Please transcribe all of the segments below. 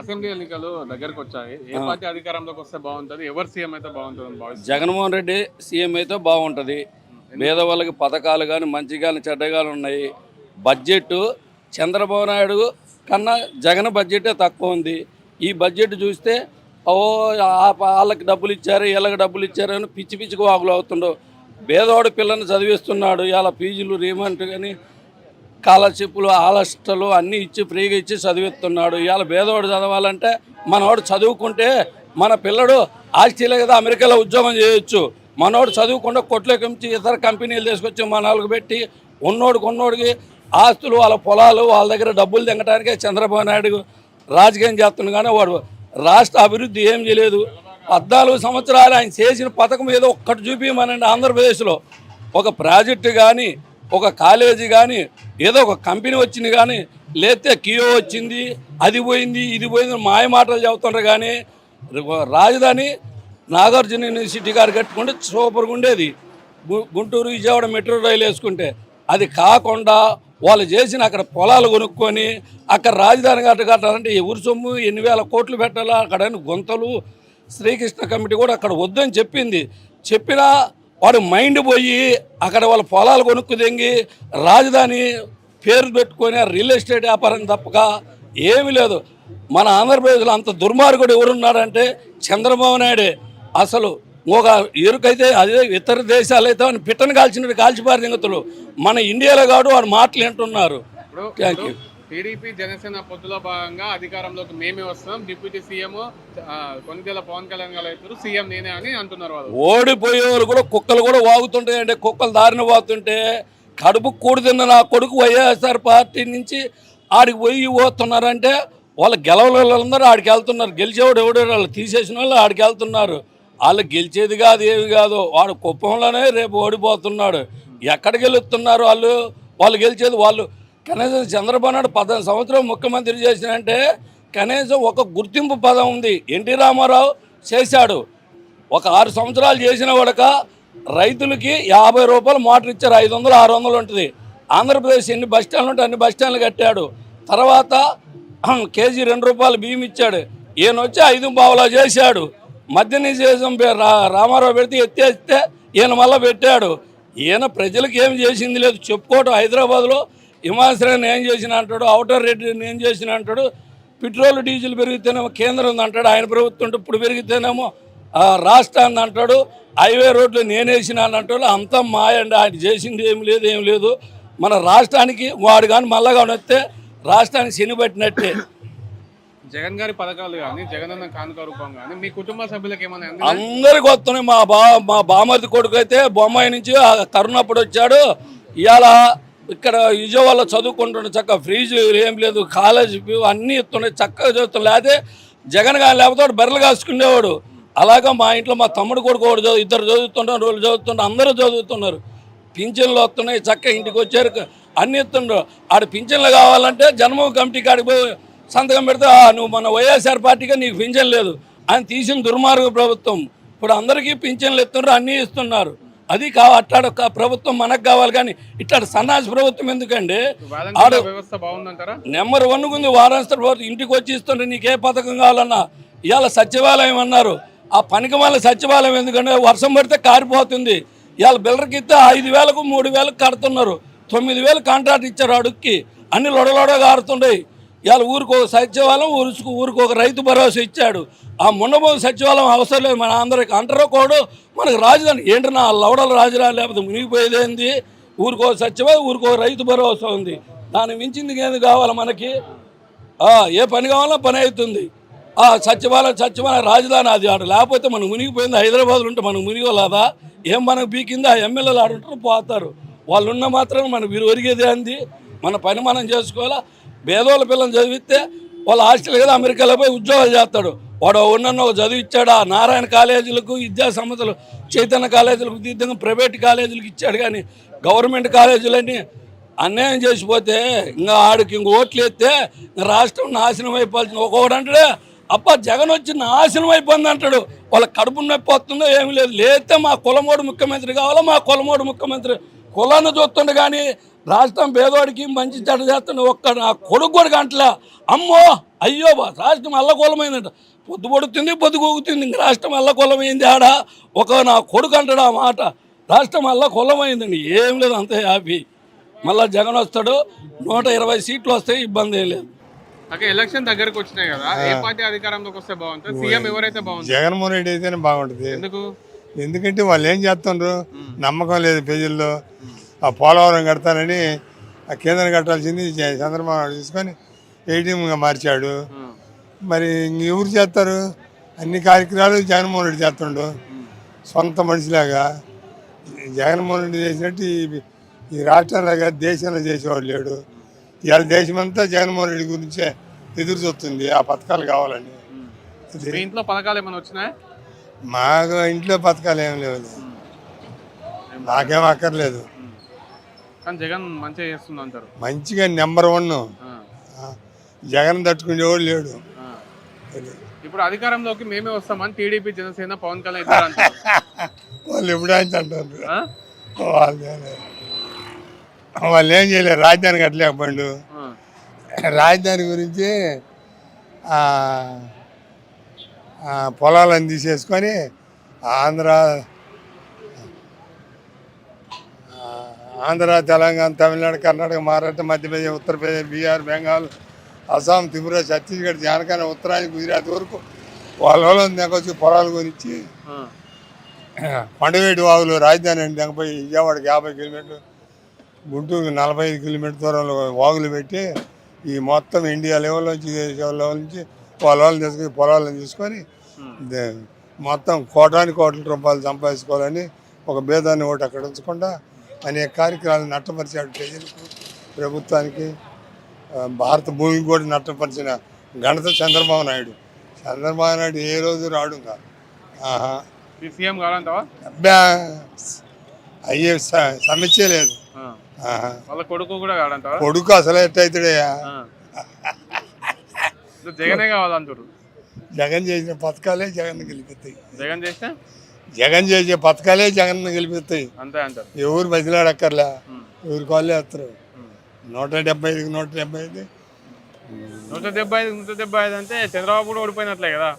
Assembly ఎన్నికలు దగ్గరకు వచ్చాయి ఏ పార్టీ అధికారంలోకి వస్తే బాగుంటది ఎవరు సీఎం అయితే బాగుంటుంది జగన్మోహన్ రెడ్డి సీఎం అయితే బాగుంటుంది. పేదవాళ్ళకి పథకాలు కానీ మంచి కానీ చెడ్డ కానీ ఉన్నాయి. బడ్జెట్ చంద్రబాబు నాయుడు కన్నా జగన్ బడ్జెటే తక్కువ ఉంది. ఈ బడ్జెట్ చూస్తే ఓ వాళ్ళకి డబ్బులు ఇచ్చారు వీళ్ళకి డబ్బులు ఇచ్చారు అని పిచ్చి పిచ్చికి వాగులు అవుతుండవు. పేదవాడు పిల్లని చదివిస్తున్నాడు ఇలా ఫీజులు రీమంట్ కానీ స్కాలర్షిప్లు ఆలస్టలు అన్నీ ఇచ్చి ఫ్రీగా ఇచ్చి చదివిస్తున్నాడు. ఇవాళ పేదవాడు చదవాలంటే మనవాడు చదువుకుంటే మన పిల్లడు ఆస్ట్రేలియా కదా అమెరికాలో ఉద్యోగం చేయొచ్చు. మనోడు చదువుకుండా కొట్లోకి ఉంచి ఇతర కంపెనీలు తీసుకొచ్చి మనాలకు పెట్టి ఉన్నోడికి ఉన్నోడికి ఆస్తులు వాళ్ళ పొలాలు వాళ్ళ దగ్గర డబ్బులు తింగటానికే చంద్రబాబు నాయుడు రాజకీయం చేస్తున్నాడు. కానీ వాడు రాష్ట్ర అభివృద్ధి ఏం చేయలేదు. పద్నాలుగు సంవత్సరాలు ఆయన చేసిన పథకం ఏదో ఒక్కటి చూపించమనండి ఆంధ్రప్రదేశ్లో. ఒక ప్రాజెక్టు కానీ ఒక కాలేజీ కానీ ఏదో ఒక కంపెనీ వచ్చింది కానీ లేతే కియో వచ్చింది అది పోయింది ఇది పోయింది మాయ మాటలు చెబుతుండ్రు కానీ రాజధాని నాగార్జున యూనివర్సిటీ గారు కట్టుకుంటే సూపర్గా ఉండేది. గుంటూరు విజయవాడ మెట్రో రైలు వేసుకుంటే. అది కాకుండా వాళ్ళు చేసిన అక్కడ పొలాలు కొనుక్కొని అక్కడ రాజధాని గట్ట కట్టాలంటే ఎవరి సొమ్ము ఎన్ని వేల కోట్లు పెట్టాలా అక్కడ గుంతలు శ్రీకృష్ణ కమిటీ కూడా అక్కడ వద్దని చెప్పింది. చెప్పినా వాడు మైండ్ పోయి అక్కడ వాళ్ళ పొలాలు కొనుక్కు తెంగి రాజధాని పేరు పెట్టుకొని రియల్ ఎస్టేట్ వ్యాపారం తప్పక ఏమీ లేదు. మన ఆంధ్రప్రదేశ్లో అంత దుర్మార్గుడు ఎవరున్నాడంటే చంద్రబాబు నాయుడే. అసలు ఒక ఎరుకైతే అదే ఇతర దేశాలైతే ఆయన పిట్టను కాల్చినట్టు కాల్చిపారు దింగతులు మన ఇండియాలో కాదు వాడు మాటలు వింటున్నారు. థ్యాంక్ యూ టీడీపీ జనసేన పొత్తులో భాగంగా అధికారంలోకి మేమే వస్తాం డిప్యూటీ సీఎం కొన్నిదేల పవన్ కళ్యాణ్ గారు అవుతారు సీఎం నేనే అని అంటున్నారు వాళ్ళు. ఓడిపోయేవారు కూడా కుక్కలు కూడా వాగుతుంటాయండి. కుక్కలు దారిన వాగుతుంటే కడుపు కూడుతున్న నా కొడుకు వైఎస్ఆర్ పార్టీ నుంచి ఆడికి పోయి పోతున్నారంటే వాళ్ళు గెలవలందరూ ఆడికి వెళ్తున్నారు. గెలిచేవాడు ఎవడో వాళ్ళు తీసేసిన వాళ్ళు ఆడికి వెళ్తున్నారు. వాళ్ళు గెలిచేది కాదు ఏమి కాదు. వాడు కుప్పంలోనే రేపు ఓడిపోతున్నాడు. ఎక్కడ గెలుస్తున్నారు వాళ్ళు? వాళ్ళు గెలిచేది వాళ్ళు కనీసం చంద్రబాబు నాయుడు పద్దెనిమిది సంవత్సరం ముఖ్యమంత్రి చేసినంటే కనీసం ఒక గుర్తింపు పదం ఉంది. ఎన్టీ రామారావు చేశాడు. ఒక ఆరు సంవత్సరాలు చేసిన వాడక రైతులకి యాభై రూపాయలు మోటార్ ఇచ్చారు. ఐదు వందలు ఆరు వందలు ఉంటుంది. ఆంధ్రప్రదేశ్ ఎన్ని బస్ స్టాండ్లు ఉంటే అన్ని బస్ స్టాండ్లు కట్టాడు. తర్వాత కేజీ రెండు రూపాయలు బియ్యం ఇచ్చాడు. ఈయన వచ్చి ఐదు పావులా చేశాడు. మద్య నిషేధం పే- రా రామారావు పెడితే ఎత్తేస్తే ఈయన మళ్ళీ పెట్టాడు. ఈయన ప్రజలకు ఏం చేసింది లేదు. చెప్పుకోవటం హైదరాబాద్లో హిమాశ్రయాన్ని ఏం చేసిన అంటాడు అవుటర్ రెడ్డిని ఏం చేసిన అంటాడు పెట్రోల్ డీజిల్ పెరిగితేనేమో కేంద్రం ఉంది అంటాడు ఆయన ప్రభుత్వం ఉంటే ఇప్పుడు పెరిగితేనేమో రాష్ట్రాన్ని అంటాడు హైవే రోడ్లు నేనేసిన అంటాడు అంతా మాయండి ఆయన చేసింది ఏం లేదు ఏం లేదు. మన రాష్ట్రానికి వాడు కానీ మళ్ళా కానీ వస్తే రాష్ట్రానికి శని పట్టినట్టే. జగన్ గారి పథకాలు కానీ జగన్ అన్న కానుక రూపం కానీ మీ కుటుంబ సభ్యులకు ఏమైనా? అందరికి వస్తున్నాయి. మా బా మా బామర్ది కొడుకు అయితే బొమ్మాయి నుంచి ఆ కరుణప్పుడు వచ్చాడు. ఇవాళ ఇక్కడ విజయవాడలో చదువుకుంటున్న చక్క ఫీజు ఏం లేదు కాలేజ్ ఫీ అన్నీ ఇస్తున్నాయి చక్కగా చదువుతున్నాయి. లేకపోతే జగన్ గారు లేకపోతే వాడు బెర్రలు కాసుకునేవాడు. అలాగా మా ఇంట్లో మా తమ్ముడు కొడుకు ఒకడు చదువు ఇద్దరు చదువుతున్నారు వాళ్ళు చదువుతున్నారు అందరూ చదువుతున్నారు. పింఛన్లు వస్తున్నాయి చక్కగా ఇంటికి వచ్చారు అన్ని ఇస్తున్నారు ఆడ పింఛన్లు కావాలంటే జన్మ కమిటీ కాడికి పోయి సంతకం పెడితే నువ్వు మన వైఎస్ఆర్ పార్టీగా నీకు పింఛన్ లేదు. ఆయన తీసిన దుర్మార్గ ప్రభుత్వం. ఇప్పుడు అందరికీ పింఛన్లు ఇస్తున్నారు అన్నీ ఇస్తున్నారు. అది కా అట్లాడ ఒక ప్రభుత్వం మనకు కావాలి కానీ ఇట్లా సన్నాసి ప్రభుత్వం ఎందుకండి? నెంబర్ వన్ ఉంది వారాంతర ప్రభుత్వం ఇంటికి వచ్చి ఇస్తుంటే నీకే పథకం కావాలన్నా. ఇవాళ సచివాలయం అన్నారు. ఆ పనికి మళ్ళీ సచివాలయం ఎందుకంటే వర్షం పడితే కారిపోతుంది. ఇవాళ బిల్లర్కి ఇస్తే ఐదు వేలకు మూడు వేలకు కడుతున్నారు. తొమ్మిది వేలు కాంట్రాక్ట్ ఇచ్చారు అడుక్కి. అన్ని లొడలొడ కారుతుండయి ఇవాళ ఊరికి ఒక సచివాలయం ఊరికి ఊరికి ఒక రైతు భరోసా ఇచ్చాడు. ఆ మున్నబో సచివాలయం అవసరం లేదు. మన అందరికి అంటారో కోడు మనకు రాజధాని. ఏంటి నా లవడల రాజధాని లేకపోతే మునిగిపోయేదేంది ఊరికో సచివాలయం ఊరికో రైతు భరోసా ఉంది. దాన్ని మించింది ఏది కావాలి మనకి? ఏ పని కావాలో పని అవుతుంది. ఆ సచివాలయం సచివాలయం రాజధాని అది ఆడ. లేకపోతే మనం మునిగిపోయింది. హైదరాబాద్లో ఉంటే మనకు మునిగోలేదా? ఏం మనకు పీకింది? ఆ ఎమ్మెల్యేలు ఆడుంటారు పోతారు. వాళ్ళు ఉన్న మాత్రం మన వీరు ఒరిగేదే అంది మన పని మనం చేసుకోవాలా? పేదోళ్ళ పిల్లలు చదివిస్తే వాళ్ళు హాస్టల్ కదా అమెరికాలో పోయి ఉద్యోగాలు చేస్తాడు. వాడు ఉన్న ఒక చదివి ఆ నారాయణ కాలేజీలకు విద్యా సంస్థలు చైతన్య కాలేజీలకు విద్యంగా ప్రైవేట్ కాలేజీలకు ఇచ్చాడు కానీ గవర్నమెంట్ కాలేజీలన్నీ అన్యాయం చేసిపోతే ఇంకా ఆడికి ఇంక ఓట్లు ఎత్తే రాష్ట్రం నాశనం అయిపోతుంది ఒక్కొక్కడు అంటాడు అబ్బా జగన్ వచ్చి నాశనం అయిపోయింది అంటాడు. వాళ్ళ కడుపు నొప్పి వస్తుందో ఏమీ లేదు. లేతే మా కులమోడు ముఖ్యమంత్రి కావాలో? మా కులమోడు ముఖ్యమంత్రి కులాన్ని చూస్తుండే కానీ రాష్ట్రం పేదోడికి మంచి చెడ్డ చేస్తుండే ఒక్క నా కొడుకు కూడా గంటల అమ్మో అయ్యో బా రాష్ట్రం అల్లకొలమైందంట పొద్దు పొడుతుంది పొద్దు కొగుతుంది ఇంక రాష్ట్రం అల్లకొలమైంది ఆడ. ఒక నా కొడుకు అంటాడు ఆ మాట. రాష్ట్రం అల్లకొలమైందండి ఏం లేదు అంతే హ్యాపీ. మళ్ళా జగన్ వస్తాడు నూట ఇరవై సీట్లు వస్తాయి ఇబ్బంది ఏం లేదు. ఓకే ఎలక్షన్ దగ్గరకు వచ్చినాయి కదా ఏ పార్టీ అధికారంలోకి వస్తే బాగుంటుంది? సీఎం ఎవరైతే బాగుంటుంది? జగన్మోహన్ రెడ్డి అయితేనే బాగుంటుంది. ఎందుకు? ఎందుకంటే వాళ్ళు ఏం చేస్తుండ్రు? నమ్మకం లేదు ప్రజల్లో ఆ పోలవరం కడతానని ఆ కేంద్రం కట్టాల్సింది చంద్రబాబు తీసుకొని ఏటీఎంగా మార్చాడు. మరి ఎవరు చేస్తారు? అన్ని కార్యక్రమాలు జగన్మోహన్ రెడ్డి చేస్తుండు. సొంత మనిషిలాగా. జగన్మోహన్ రెడ్డి చేసినట్టు ఈ- ఈ రాష్ట్రంలో కాదు దేశంలో చేసేవాడు లేడు. ఇవాళ దేశమంతా జగన్మోహన్ రెడ్డి గురించే ఎదురు చూస్తుంది ఆ పథకాలు కావాలని. ఇంట్లో పథకాలు ఏమైనా వచ్చినాయా? మాకు ఇంట్లో పథకాలు ఏం లేవు. నాకేం అక్కర్లేదు. కానీ జగన్ మంచిగా చేస్తుంది అంటారు. మంచిగా నెంబర్ వన్. జగన్ తట్టుకునేవాడు లేడు. ఇప్పుడు అధికారంలోకి మేమే వస్తామని టీడీపీ జనసేన పవన్ కళ్యాణ్ వాళ్ళు ఎప్పుడు ఆయన అంటారు? వాళ్ళు ఏం లేదు. వాళ్ళు ఏం చేయలేరు రాజధాని కట్టలేకపోయిండు. రాజధాని గురించి పొలాలను తీసేసుకొని ఆంధ్ర ఆ, ఆంధ్ర తెలంగాణ తమిళనాడు కర్ణాటక మహారాష్ట్ర మధ్యప్రదేశ్ ఉత్తరప్రదేశ్ బీహార్ బెంగాల్ అస్సాం త్రిపుర ఛత్తీస్గఢ్ జార్ఖండ్ ఉత్తరాంధ్ర గుజరాత్ వరకు వాళ్ళ వాళ్ళని దగ్గర పొలాల గురించి ఆ. కొండవేటి వాగులు రాజధాని అంటే దగ్గరపోయి విజయవాడకి యాభై కిలోమీటర్లు గుంటూరుకి నలభై ఐదు కిలోమీటర్ దూరంలో వాగులు పెట్టి ఈ మొత్తం ఇండియా లెవెల్ నుంచి లెవెల్ నుంచి వాళ్ళ వాళ్ళని తీసుకొని పొలాలను తీసుకొని మొత్తం కోటాని కోట్ల రూపాయలు సంపాదించుకోవాలని ఒక భేదాన్ని ఒకటి అక్కడ ఉంచకుండా అనేక కార్యక్రమాలు నట్టపరిచాడు ప్రజలకు ప్రభుత్వానికి భారత భూమికి కూడా నట్టపరిచిన ఘనత చంద్రబాబు నాయుడు. చంద్రబాబు నాయుడు ఏ రోజు రాడు ఇంకా. ఆహా. ఈ సీఎం కావాలంటావా అబ్బా అయ్యే సమస్య లేదు. వాళ్ళ కొడుకు కూడా కొడుకు అసలు ఎట్టయితాడయ్యా జగనే కావాలంటారు జగన్ చేసిన పథకాలే జగన్ గెలిపిస్తాయి జగన్ చేస్తే? జగన్ చేసే పథకాలే జగన్ గెలిపిస్తాయి. అంతే అంటారు. ఎవరు బదిలాడక్కర్లా. ఎవరు కాళ్ళే వేస్తారు. నూట డెబ్బై ఐదుకి నూట డెబ్బై ఐదు నూట డెబ్బై ఐదు నూట డెబ్బై ఐదు అంటే చంద్రబాబు కూడా ఓడిపోయినట్లే కదా?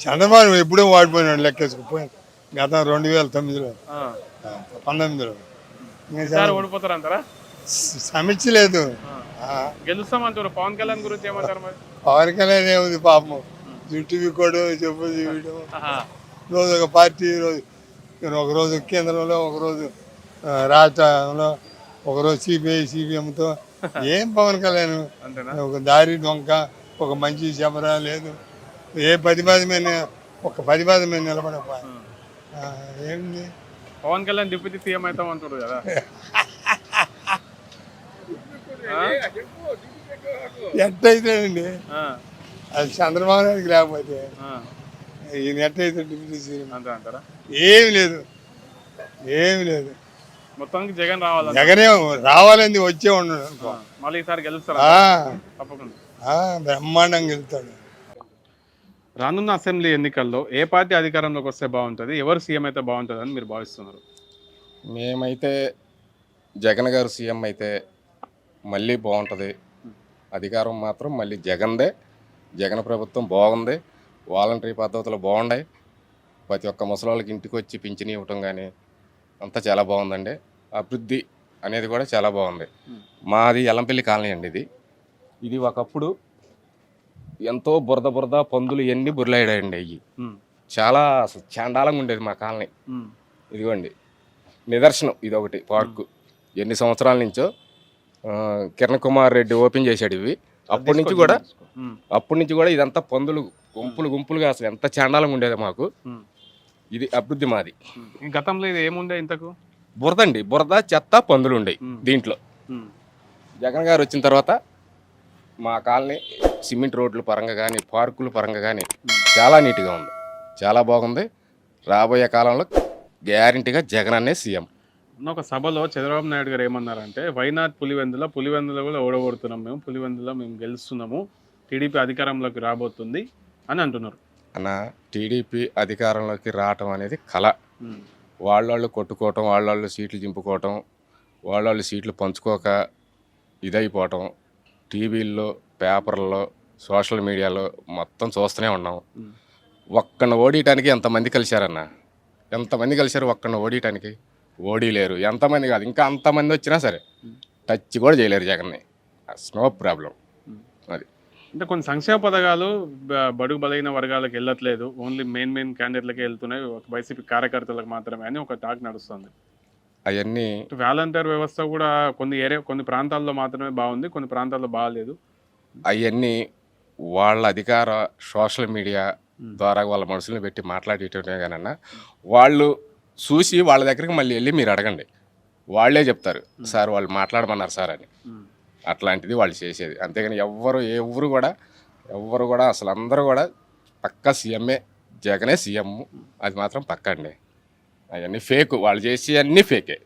చంద్రబాబు ఎప్పుడో వాడిపోయినాడు లెక్కేసుకుపోయాడు గత రెండు వేల తొమ్మిదిలో పంతొమ్మిదిలో. ఓడిపోతారంటారా? స- సమస్య లేదు గెలుస్తామంటారు. పవన్ కళ్యాణ్ గురించి ఏమంటారు మరి? పవన్ కళ్యాణ్ ఏముంది పాపం? జుట్టు విక్కోడు చెప్పు చూడడం ఆహా. రోజు ఒక పార్టీ రోజు ఒక రోజు కేంద్రంలో ఒకరోజు రాష్ట్రంలో ఒకరోజు సిపిఐ సిపిఎంతో ఏం పవన్ కళ్యాణ్ ఒక దారి డొంక ఒక మంచి చెమరా లేదు. ఏ పదిపాది మీద ఒక పదిపాది మీద నిలబడపా ఆ. ఏంది? పవన్ కళ్యాణ్ డిప్యూటీ సీఎం అవుతాం అంటారు కదా. ఆ. అది చంద్రబాబు నాయుడుకి లేకపోతే ఆ. ఈయన ఎట్టయితే డిప్యూటీ సీఎం అంతే అంటారా? ఏమి లేదు. ఏమి లేదు. మొత్తానికి జగన్ రావాలంట. జగనే రావాలని వచ్చే. ఆ. మళ్ళీ ఈసారి గెలుస్తారా? ఆ, తప్పకుండా. ఆ, బ్రహ్మాండంగా వెళ్తాడు రానున్న అసెంబ్లీ ఎన్నికల్లో ఏ పార్టీ అధికారంలోకి వస్తే బాగుంటుంది? ఎవరు సీఎం అయితే బాగుంటుంది అని మీరు భావిస్తున్నారు? మేమైతే జగన్ గారు సీఎం అయితే మళ్ళీ బాగుంటుంది. అధికారం మాత్రం మళ్ళీ జగన్దే. జగన్ ప్రభుత్వం బాగుంది. వాలంటరీ పద్ధతులు బాగున్నాయి. ప్రతి ఒక్క ముసలాళ్ళకి ఇంటికి వచ్చి పింఛని ఇవ్వటం కానీ అంతా చాలా బాగుందండి. అభివృద్ధి అనేది కూడా చాలా బాగుంది. మాది ఎల్లంపల్లి కాలనీ అండి ఇది. ఇది ఒకప్పుడు ఎంతో బురద బురద పందులు ఇవన్నీ బుర్లాడాయండి అయ్యి. చాలా అసలు చాండాలంగా ఉండేది మా కాలనీ. ఇదిగోండి నిదర్శనం ఇది ఒకటి పార్కు ఎన్ని సంవత్సరాల నుంచో కిరణ్ కుమార్ రెడ్డి ఓపెన్ చేశాడు ఇవి. అప్పటి నుంచి కూడా. అప్పటి నుంచి కూడా ఇదంతా పందులు గుంపులు గుంపులుగా అసలు ఎంత చాండాలంగా ఉండేది మాకు. ఇది అభివృద్ధి మాది. గతంలో ఇది ఏముండే ఇంతకు? బురదండి బురద చెత్త పందులు ఉండేవి. దీంట్లో. జగన్ గారు వచ్చిన తర్వాత మా కాలనీ సిమెంట్ రోడ్ల పరంగా కానీ పార్కుల పరంగా కానీ చాలా నీట్గా ఉంది. చాలా బాగుంది. రాబోయే కాలంలో గ్యారంటీగా జగన్ అనే సీఎం. ఒక సభలో చంద్రబాబు నాయుడు గారు ఏమన్నారంటే వైనాడ్ పులివెందుల పులివెందుల కూడా ఓడగొడుతున్నాం మేము పులివెందుల మేము గెలుస్తున్నాము. టీడీపీ అధికారంలోకి రాబోతుంది. అని అంటున్నారు. అన్న టీడీపీ అధికారంలోకి రావటం అనేది కళ. వాళ్ళళ్ళు కొట్టుకోవటం వాళ్ళళ్ళు సీట్లు చింపుకోవటం వాళ్ళళ్ళు సీట్లు పంచుకోక ఇదైపోవటం టీవీల్లో పేపర్లో సోషల్ మీడియాలో మొత్తం చూస్తూనే ఉన్నాం. ఒక్కడిని ఓడియటానికి ఎంతమంది కలిశారన్న? ఎంతమంది కలిశారు ఒక్కడిని ఓడియటానికి? ఓడిలేరు. ఎంతమంది కాదు ఇంకా అంతమంది వచ్చినా సరే టచ్ కూడా చేయలేరు జగన్ని. నో ప్రాబ్లం అది. అంటే కొన్ని సంక్షేమ పథకాలు బడుగు బలైన వర్గాలకు వెళ్ళట్లేదు. ఓన్లీ మెయిన్ మెయిన్ క్యాండిడేట్లకే వెళ్తున్నాయి. ఒక వైసీపీ కార్యకర్తలకు మాత్రమే అని ఒక టాక్ నడుస్తుంది. అవన్నీ వాలంటీర్ వ్యవస్థ కూడా కొన్ని ఏరియా కొన్ని ప్రాంతాల్లో మాత్రమే బాగుంది. కొన్ని ప్రాంతాల్లో బాగాలేదు. అవన్నీ వాళ్ళ అధికార సోషల్ మీడియా ద్వారా వాళ్ళ మనుషుల్ని పెట్టి మాట్లాడేటమే కానన్నా వాళ్ళు చూసి వాళ్ళ దగ్గరికి మళ్ళీ వెళ్ళి మీరు అడగండి. వాళ్ళే చెప్తారు. సార్ వాళ్ళు మాట్లాడమన్నారు సార్ అని. అట్లాంటిది వాళ్ళు చేసేది. అంతేగాని ఎవ్వరు ఎవరు కూడా ఎవ్వరు కూడా అసలు అందరూ కూడా పక్క సీఎంఏ జగనే సీఎం. అది మాత్రం పక్క అండి. అవన్నీ ఫేక్. వాళ్ళు చేసి అన్నీ ఫేకే.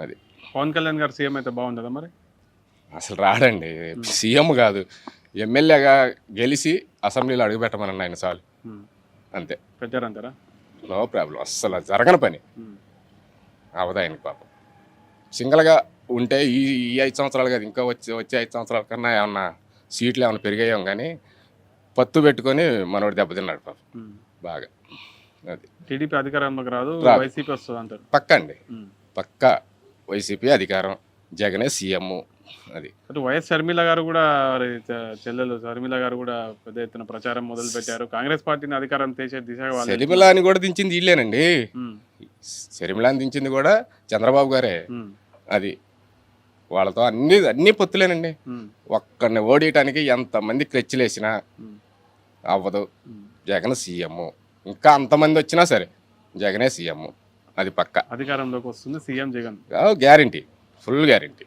అది. పవన్ కళ్యాణ్ గారు సీఎం అయితే బాగుంటుందా మరి? అసలు రాడండి. సీఎం కాదు. ఎమ్మెల్యేగా గెలిచి అసెంబ్లీలో అడుగుపెట్టమనండి ఆయన చాలు ఉమ్. అంతే. పెట్టారంటారా? No problem. అస్సలు జరగని పని. అవదా ఆయనకి పాపం. సింగిల్గా ఉంటే ఈ ఈ ఐదు సంవత్సరాలు కాదు ఇంకా వచ్చే వచ్చే ఐదు సంవత్సరాల కన్నా ఏమన్నా సీట్లు ఏమైనా పెరిగాయేమో కానీ పత్తు పెట్టుకొని మనోడు దెబ్బతిన్నాడు పాపం. బాగా అది టీడీపీ అధికారంలోకి రాదు. వైసీపీ వస్తుంది అంటారు పక్క అండి. పక్క వైసీపీ అధికారం జగనే సీఎం అది అటు వైఎస్ షర్మిల గారు కూడా చెల్లెలు షర్మిల గారు కూడా పెద్ద ఎత్తున ప్రచారం మొదలు పెట్టారు కాంగ్రెస్ పార్టీని అధికారం తెచ్చే దిశగా వాళ్ళు శర్మిలాని కూడా దించింది వీళ్ళేనండి ఉమ్. శర్మిలాని దించింది కూడా చంద్రబాబు గారే. అది వాళ్ళతో అన్ని అన్ని పొత్తులేనండి. ఒక్కడిని ఓడియటానికి ఎంతమంది క్లెచ్చులేసినా ఉమ్. అవ్వదు. జగన్ సీఎం. ఇంకా అంతమంది వచ్చినా సరే జగనే సీఎం. అది పక్క. అధికారంలోకి వస్తుంది CM Jagan. Guarantee. Full guarantee.